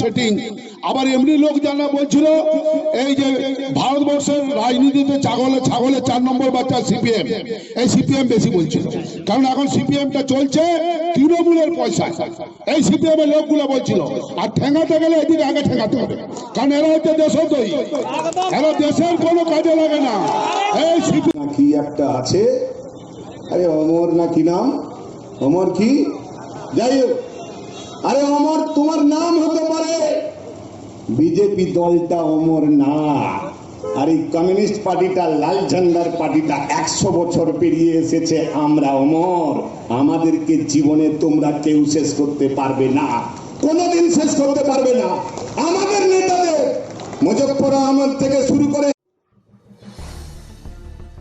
Setting. আবার এমনি লোক জানা বলছিল, এই যে ভারতবর্ষের রাজনীতিতে ছাগলে, ছাগলের চার নম্বর বাচ্চা সিপিএম। এই সিপিএম বেশি বলছিল। কারণ এখন সিপিএমটা চলছে তৃণমূলের পয়সা। এই সিপিএম এর লোকগুলো বলছিল, আর ঠেঙাতে গেলে এদিকে আগে ঠেঙাতে হবে। কারণ এরা হচ্ছে দেশদ্রোহী। এরা দেশের কোনো কাজে লাগে না। এই সিপিএম কি একটা আছে? আরে অমর না কি নাম? অমর কি? যাই হোক। আরে অমর, তোমার নাম হতে পারে। বিজেপি দলটা অমর না। আর এই কমিউনিস্ট পার্টিটা, লাল ঝান্ডার পার্টিটা একশো বছর পেরিয়ে এসেছে। আমরা অমর, আমাদেরকে জীবনে তোমরা কেউ শেষ করতে পারবে না। কোনোদিন শেষ করতে পারবে না। আমাদের নেতাদের, মুজফর আহমদ থেকে শুরু করে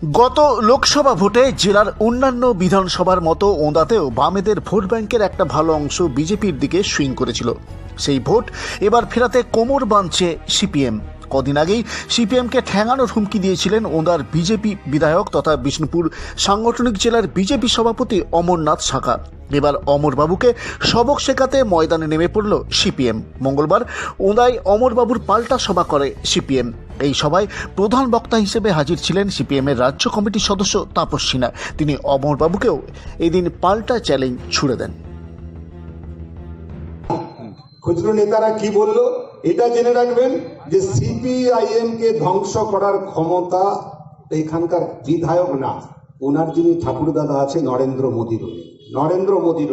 গত লোকসভা ভোটে জেলার অন্যান্য বিধানসভার মতো ওঁদাতেও বামেদের ভোট ব্যাংকের একটা ভালো অংশ বিজেপির দিকে সুইং করেছিল। সেই ভোট এবার ফেরাতে কোমর বাঁধছে সিপিএম। কদিন আগেই সিপিএমকে ঠ্যাঙানোর হুমকি দিয়েছিলেন ওঁদার বিজেপি বিধায়ক তথা বিষ্ণুপুর সাংগঠনিক জেলার বিজেপি সভাপতি অমরনাথ শাখা। এবার অমরবাবুকে সবক শেখাতে ময়দানে নেমে পড়ল সিপিএম। মঙ্গলবার ওঁদায় অমরবাবুর পাল্টা সভা করে সিপিএম। এই সভায় প্রধান বক্তা হিসেবে হাজির ছিলেন সিপিএমের রাজ্য কমিটির সদস্য তাপস সিনহা। তিনি অমরবাবুকেও এদিন পাল্টা চ্যালেঞ্জ ছুড়ে দেন। খুচরো নেতারা কি বলল? এটা জেনে রাখবেন যে সিপিআইএম কে ধ্বংস করার ক্ষমতা এখানকার বিধায়ক না। ওনার যিনি ঠাকুর দাদা আছে নরেন্দ্র মোদীর নরেন্দ্র মোদীর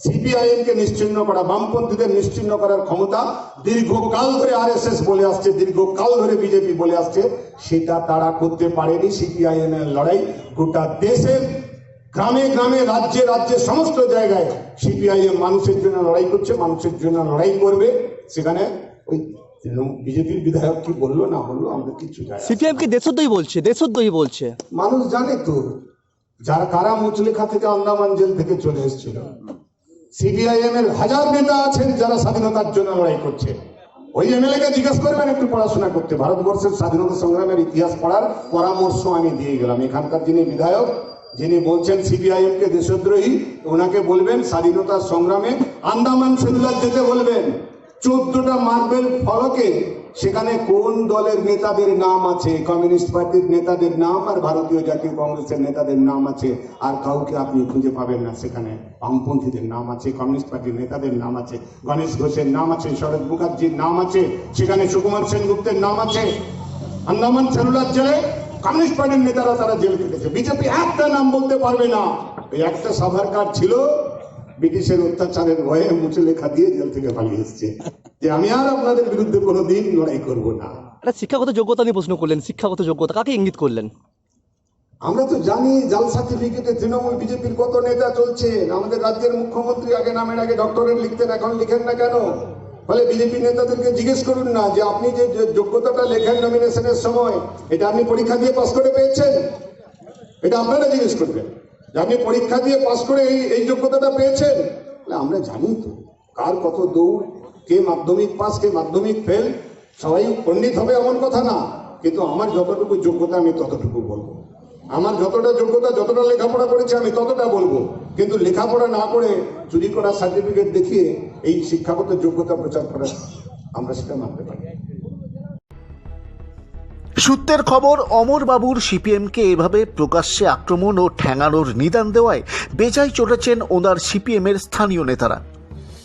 সিপিআইএম কে নিশ্চিহ্ন করা, বামপন্থীদের নিশ্চিহ্ন করার ক্ষমতা দীর্ঘকাল ধরে আরএসএস বলে আসছে, দীর্ঘকাল ধরে বিজেপি বলে আসছে, সেটা তারা করতে পারেনি সিপিআইএম এর লড়াই। গোটা দেশের গ্রামে গ্রামে, রাজ্যে রাজ্যে, সমস্ত জায়গায় সিপিআইএম মানুষের জন্য লড়াই করছে, মানুষের জন্য লড়াই করবে। সেখানে ওই বিজেপির বিধায়ক কি বলল না বলল আমরা কিছু জানি। সিপিএম কি দেশদ্রোহী বলছে? দেশদ্রোহী বলছে। মানুষ জানে তো যারা কারা মুচলেখা থেকে আন্দামান জেল থেকে চলে এসেছিল। সিপিআইএম এর হাজার নেতা আছেন যারা স্বাধীনতার জন্য লড়াই করছে। ওই এমএলএ কে জিজ্ঞেস করবেন একটু পড়াশোনা করতে। ভারতবর্ষের স্বাধীনতা সংগ্রামের ইতিহাস পড়ার পরামর্শ আমি দিয়ে গেলাম। এখানকার যিনি বিধায়ক যিনি বলছেন সিপিআইএম কে দেশদ্রোহী ওনাকে বলবেন স্বাধীনতা সংগ্রামে আন্দামান সেলুলার যেতে বলবেন। চোদ্দটা মার্বেল ফলকে সেখানে কোন দলের নেতাদের নাম আছে? কমিউনিস্ট পার্টির নেতাদের নাম আর ভারতীয় জাতীয় কংগ্রেসের নেতাদের নাম আছে? আর কাউকে আপনি খুঁজে পাবেন না সেখানে। বামপন্থীদের নাম আছে, কমিউনিস্ট পার্টির নেতাদের নাম আছে, গণেশ ঘোষের নাম আছে, শরৎ মুখার্জির নাম আছে, সেখানে সুকুমার সেনগুপ্তের নাম আছে। আন্দামান সেলুলার জেলে কমিউনিস্ট পার্টির নেতারা তারা জেল কেটেছে। বিজেপি একটা নাম বলতে পারবে না। ওই একটা সাভার কার্ড ছিল ব্রিটিশের অত্যাচারের ভয়ে মুছে লেখা দিয়ে জেল থেকে পালিয়ে এসছে। যে আমি আর আপনাদের বিরুদ্ধে কোনোদিন লড়াই করব না। একটা শিক্ষাগত যোগ্যতা নিয়ে প্রশ্ন করলেন শিক্ষাগত যোগ্যতা কাকে ইঙ্গিত করলেন? আমরা তো জানি জাল সার্টিফিকেটে তৃণমূল বিজেপির কত নেতা চলছে আমাদের রাজ্যের মুখ্যমন্ত্রী আগে নামের আগে ডক্টরেট লিখতেন এখন লিখেন না কেন? ফলে বিজেপি নেতাদেরকে জিজ্ঞেস করুন না যে আপনি যে যে যোগ্যতাটা লেখেন নমিনেশনের সময় এটা আপনি পরীক্ষা দিয়ে পাস করে পেয়েছেন? এটা আপনারা জিজ্ঞেস করবেন। আপনি পরীক্ষা দিয়ে পাশ করে এই এই যোগ্যতাটা পেয়েছেন? আমরা জানি তো। কার কত দৌড়, কে মাধ্যমিক পাস, কে মাধ্যমিক ফেল, সবাই পণ্ডিত হবে এমন কথা না। কিন্তু আমার যতটুকু যোগ্যতা, আমি ততটুকু বলব। আমার যতটা যোগ্যতা, যতটা লেখাপড়া করেছি, আমি ততটা বলব। কিন্তু লেখাপড়া না করে চুরি করার সার্টিফিকেট দেখিয়ে এই শিক্ষাগত যোগ্যতা প্রচার করা আমরা সেটা মানতে পারি। সূত্রের খবর, অমরবাবুর সিপিএমকে এভাবে প্রকাশ্যে আক্রমণ ও ঠ্যাঙানোর নিদান দেওয়ায় বেজায় চলেছেন ওনার সিপিএমের স্থানীয় নেতারা।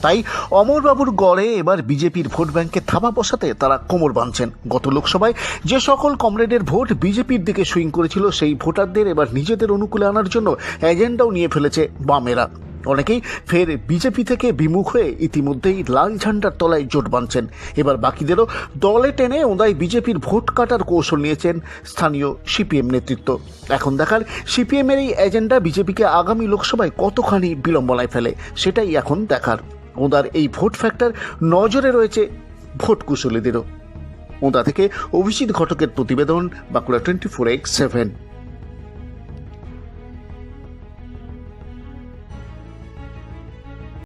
তাই অমরবাবুর গড়ে এবার বিজেপির ভোট ব্যাংকে থাবা বসাতে তারা কোমর বাঁধছেন। গত লোকসভায় যে সকল কমরেডের ভোট বিজেপির দিকে সুইং করেছিল, সেই ভোটারদের এবার নিজেদের অনুকূলে আনার জন্য এজেন্ডাও নিয়ে ফেলেছে বামেরা। অনেকেই ফের বিজেপি থেকে বিমুখ হয়ে ইতিমধ্যেই লাল ঝান্ডার তলায় জোট বাঁধছেন। এবার বাকিদেরও দলে টেনে ওঁদায় বিজেপির ভোট কাটার কৌশল নিয়েছেন স্থানীয় সিপিএম নেতৃত্ব। এখন দেখার সিপিএমের এই এজেন্ডা বিজেপিকে আগামী লোকসভায় কতখানি বিলম্বনায় ফেলে, সেটাই এখন দেখার। ওঁদার এই ভোট ফ্যাক্টর নজরে রয়েছে ভোট কুশলীদেরও। ওঁদা থেকে অভিজিৎ ঘটকের প্রতিবেদন, Bankura twenty four x seven.